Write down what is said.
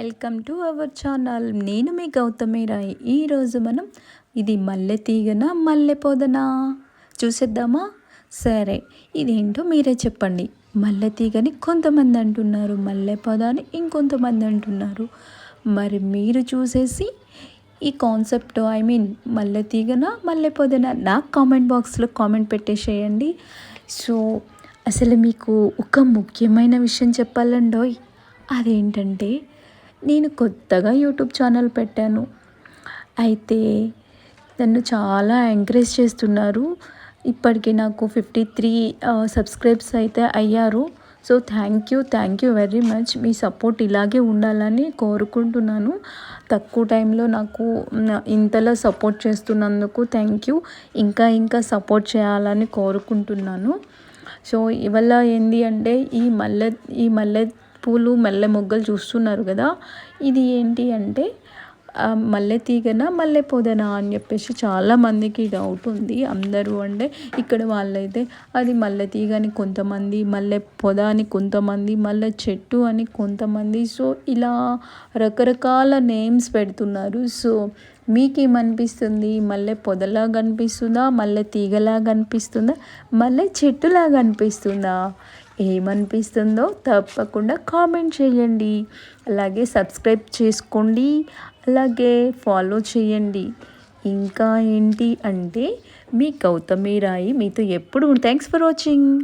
Welcome to our channel. నేను మీ గౌతమి రాయ్. ఈరోజు మనం ఇది మల్లె తీగన మల్లె పొదనా? చూసేద్దామా? సరే ఇదేంటో మీరే చెప్పండి. మల్లె తీగని కొంతమంది అంటున్నారు మల్లె పొదని ఇంకొంతమంది అంటున్నారు. మరి మీరు చూసేసి ఈ కాన్సెప్ట్ ఐ మీన్ మల్లె తీగన మల్లె పొదన నాకు కామెంట్ బాక్స్లో కామెంట్ పెట్టేసేయండి. సో అసలు మీకు ఒక ముఖ్యమైన విషయం చెప్పాలండోయ్. అదేంటంటే నేను కొత్తగా యూట్యూబ్ ఛానల్ పెట్టాను. అయితే నన్ను చాలా ఎంకరేజ్ చేస్తున్నారు. ఇప్పటికి నాకు ఫిఫ్టీ త్రీ సబ్స్క్రైబ్స్ అయితే అయ్యారు. So thank you thank you very much. Me support ఇలాగే ఉండాలని కోరుకుంటున్నాను. తక్కువ టైంలో నాకు ఇంతలో సపోర్ట్ చేస్తున్నందుకు థ్యాంక్ యూ. ఇంకా ఇంకా సపోర్ట్ చేయాలని కోరుకుంటున్నాను. సో ఇవల్ల ఏంటి అంటే ఈ మల్లె ఈ మల్లె పూలు మల్లె మొగ్గలు చూస్తున్నారు కదా. ఇది ఏంటి అంటే మల్లె తీగన మల్లె పొదనా అని చెప్పేసి చాలామందికి డౌట్ ఉంది. అందరూ అంటే ఇక్కడ వాళ్ళైతే అది మల్లె తీగ అని కొంతమంది మల్లె పొద అని కొంతమంది మల్లె చెట్టు అని కొంతమంది. సో ఇలా రకరకాల నేమ్స్ పెడుతున్నారు. సో మీకేమనిపిస్తుంది? మళ్ళీ పొదలా కనిపిస్తుందా మళ్ళీ తీగలా కనిపిస్తుందా మళ్ళీ చెట్టులా కనిపిస్తుందా ఏమనిపిస్తుందో తప్పకుండా కామెంట్ చేయండి. అలాగే సబ్స్క్రైబ్ చేసుకోండి. అలాగే ఫాలో చేయండి. ఇంకా ఏంటి అంటే మీ గౌతమి రాయి మీతో ఎప్పుడు థ్యాంక్స్ ఫర్ వాచింగ్.